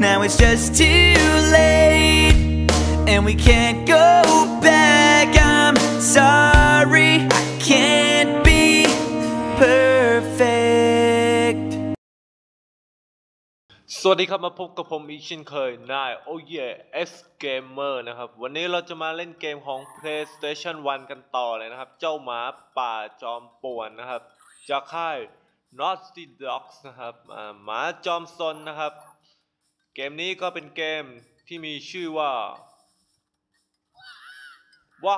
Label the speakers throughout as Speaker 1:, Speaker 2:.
Speaker 1: Now it's just too late, and we can't go back. I'm sorry, I can't be perfect.
Speaker 2: สวัสดีครับมาพบกับผมอีกเช่นเคยนายโอเย X Gamer นะครับ วันนี้เราจะมาเล่นเกมของ PlayStation 1 กันต่อเลยนะครับ เจ้าหมาป่าจอมป่วนนะครับ จากค่าย Naughty Dogs นะครับหมาจอมซนนะครับ เกมนี้ก็เป็นเกมที่มีชื่อว่าว้า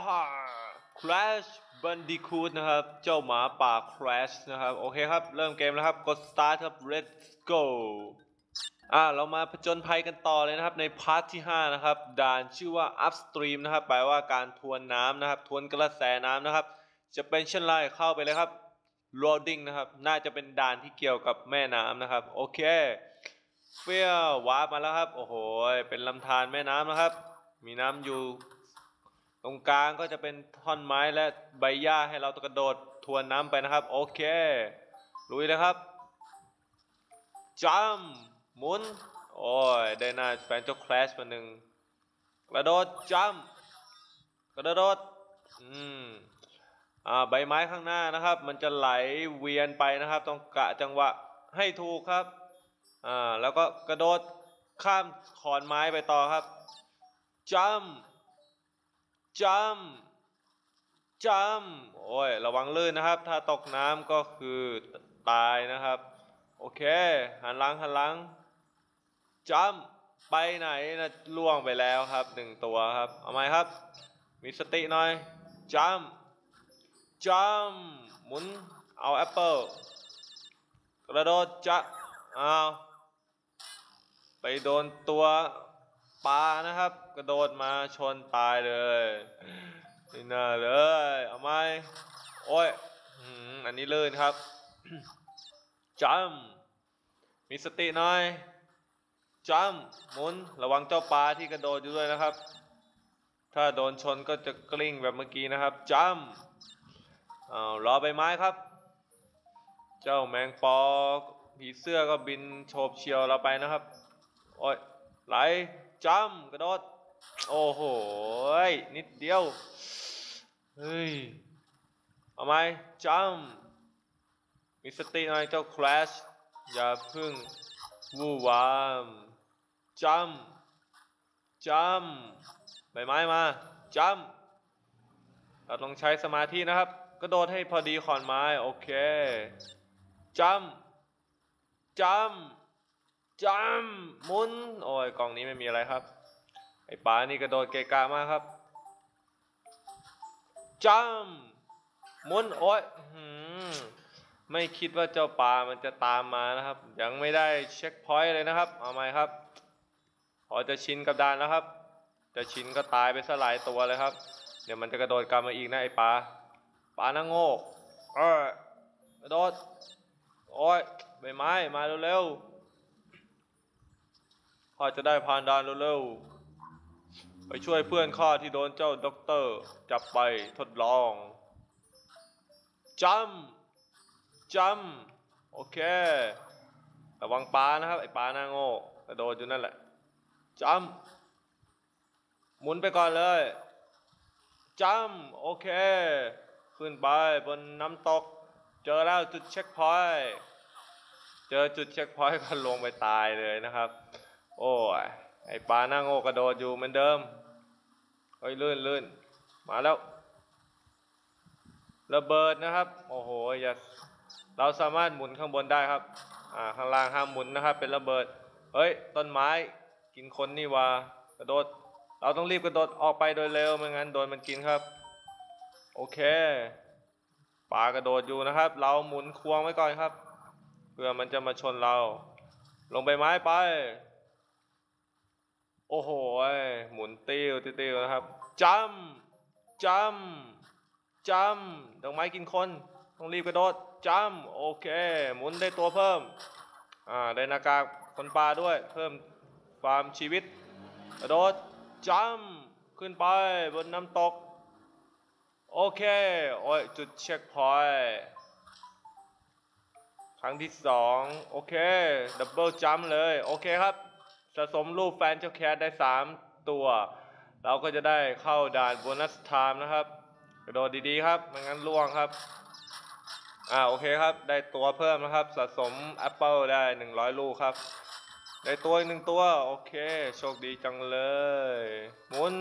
Speaker 2: Crash Bandicoot นะครับ เจ้าหมาป่า Crash นะครับ โอเคครับ เริ่มเกมแล้วครับ กด Start ครับ Let's go อ่า เรามาผจญภัยกันต่อเลยนะครับ ในพาร์ทที่ 5 นะครับ ด่านชื่อว่า upstream นะครับ แปลว่าการทวนน้ำนะครับ ทวนกระแสน้ำนะครับ จะเป็นเช่นไรเข้าไปเลยครับ loading นะครับ น่าจะเป็นด่านที่เกี่ยวกับแม่น้ำนะครับ โอเค เฟี้ยววาร์ปมาแล้วครับ โอ้โห เป็นลำธารแม่น้ำนะครับ มีน้ำอยู่ ตรงกลางก็จะเป็นท่อนไม้และใบหญ้าให้เรากระโดดทวนน้ำไปนะครับ โอเค ลุยเลยครับจัมหมุน โอ้ย ได้หน้าแฟนเจ้าคลาสมาหนึ่งกระโดดจัมกระโดด อืมอ่าใบไม้ข้างหน้านะครับ มันจะไหลเวียนไปนะครับ ต้องกะจังหวะให้ถูกครับ อ่าแล้วก็กระโดดข้ามขอนไม้ไปต่อครับจัมจัมจัมโอ้ยระวังลื่นนะครับ ถ้าตกน้ำก็คือตายนะครับ โอเค หันหลังหันหลังจัมไปไหนนะล่วงไปแล้วครับหนึ่งตัวครับ เอาไหมครับ มีสติหน่อยจัมจัมหมุนเอาแอปเปิลกระโดดจะเอา ไปโดนตัวปลานะครับ กระโดดมาชนตายเลยนี่น่าเลยเอาไหมโอ้ยอันนี้ลื่นครับจัมมีสติหน่อยจัมหมุนระวังเจ้าปลาที่กระโดดอยู่ด้วยนะครับ ถ้าโดนชนก็จะกลิ้งแบบเมื่อกี้นะครับจัมอ้ารอใบไม้ครับ เจ้าแมงปอผีเสื้อก็บินโฉบเฉียวเราไปนะครับ โอ้ยไหลจัมกระโดด โอ้โห นิดเดียว เฮ้ย เอาไหมจัมมีสติหน่อยเจ้าคลาชอย่าพึ่งวู่วามจัมจัมใบไม้มาจัมเราต้องใช้สมาธินะครับ กระโดดให้พอดีขอนไม้ โอเคจัมจัม จัมมุนโอ้ยกล่องนี้ไม่มีอะไรครับ ไอ้ป๋านี่กระโดดเกะกะมากครับจัมมุนโอ้ยหือไม่คิดว่าเจ้าปลามันจะตามมานะครับ ยังไม่ได้เช็คพอยต์เลยนะครับ เอาไหมครับ พอจะชินกับดานแล้วครับ จะชินก็ตายไปสลายตัวเลยครับ เดี๋ยวมันจะกระโดดกลับมาอีกนะไอ้ปลาปลาหน้าโง่เออกระโดดโอ้ยใบไม้มาเร็วๆ ข้าจะได้ผ่านด่านเร็วๆ ไปช่วยเพื่อนข้าที่โดนเจ้าด็อกเตอร์จับไปทดลองจัมจัมโอเค ระวังปลานะครับ ไอปลาหน้าโง่กระโดดอยู่นั่นแหละจัมหมุนไปก่อนเลยจัมโอเค ขึ้นไปบนน้ำตก เจอแล้วจุดเช็คพอยต์เจอจุดเช็คพอยต์ก็ลงไปตายเลยนะครับ โอ้ยไอ้ปลาหน้าโง่กระโดดอยู่เหมือนเดิมเฮ้ยลื่นลื่นมาแล้ว ระเบิดนะครับ โอ้โหอย่าเราสามารถหมุนข้างบนได้ครับ อ่าข้างล่างห้ามหมุนนะครับ เป็นระเบิด เฮ้ย ต้นไม้ กินคนนี่วากระโดด เราต้องรีบกระโดดออกไปโดยเร็วไม่งั้นโดนมันกินครับ โอเคปลากระโดดอยู่นะครับ เราหมุนควงไว้ก่อนครับเพื่อมันจะมาชนเรา ลงใบไม้ไป โอ้โหหมุนติ้วติ้วนะครับจัมจัมจัมดอกไม้กินคน ต้องรีบกระโดดจัมโอเค หมุนได้ตัวเพิ่ม อ่า ได้นากากคนปลาด้วย เพิ่มความชีวิต กระโดดจัมขึ้นไปบนน้ำตก โอเค โอ้ย จุดเช็คพอยต์ครั้งที่สองโอเค ดับเบิลจัมเลย โอเคครับ สะสมรูปแฟนเจ้าแคทได้สามตัว เราก็จะได้เข้าด่านโบนัสไทม์นะครับ กระโดดดีๆครับไม่งั้นล่วงครับ อ่าโอเคครับ ได้ตัวเพิ่มนะครับ สะสมแอปเปิลได้ 100 ลูกครับ ได้ตัวอีกหนึ่งตัว โอเค โชคดีจังเลยหมุน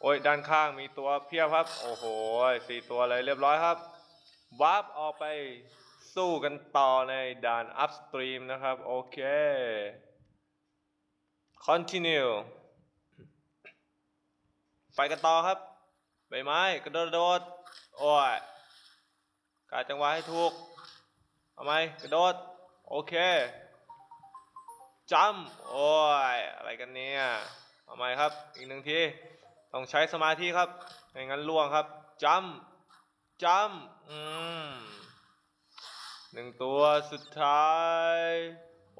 Speaker 2: โอ้ยด้านข้างมีตัวเพียบครับ โอ้โหสี่ตัวเลยเรียบร้อยครับวาร์ปออกไปสู้กันต่อในด่าน upstream นะครับ โอเค continue ไปกันต่อครับ ใบไม้กระโดดโดดโอ้ยกาจังหวะให้ถูกเอาไหมกระโดด โอเคจัมโอ้ยอะไรกันเนี่ยเอาไหมครับ อีกหนึ่งที ต้องใช้สมาธิครับไม่งั้นล่วงครับจัมจัมอืมหนึ่งตัวสุดท้าย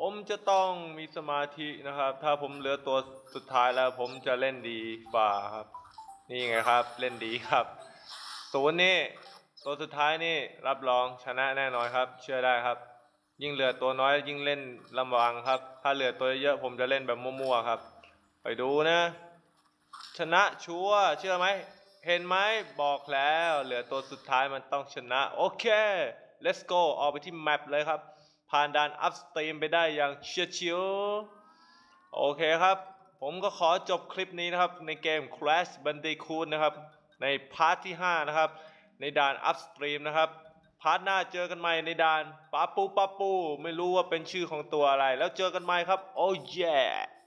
Speaker 2: ผมจะต้องมีสมาธินะครับ ถ้าผมเหลือตัวสุดท้ายแล้วผมจะเล่นดีฝ่าครับ นี่ไงครับ เล่นดีครับศูนย์นี่ตัวสุดท้ายนี่รับรองชนะแน่นอนครับ เชื่อได้ครับ ยิ่งเหลือตัวน้อยยิ่งเล่นลำบากครับ ถ้าเหลือตัวเยอะผมจะเล่นแบบมั่วๆครับ ไปดูนะ ชนะชัวเชื่อไหมเห็นไหมบอกแล้ว เหลือตัวสุดท้ายมันต้องชนะ โอเค let's go ออกไปที่แมปเลยครับ ผ่านด่าน upstream ไปได้อย่างเชียชิวโอเคครับ ผมก็ขอจบคลิปนี้นะครับ ในเกม Crash Bandicoot นะครับ ในพาร์ทที่ 5 นะครับ ในด่าน upstream นะครับพาร์ทหน้าเจอกันใหม่ในด่านปาปูปาปู ไม่รู้ว่าเป็นชื่อของตัวอะไร แล้วเจอกันใหม่ครับ โอ้ yeah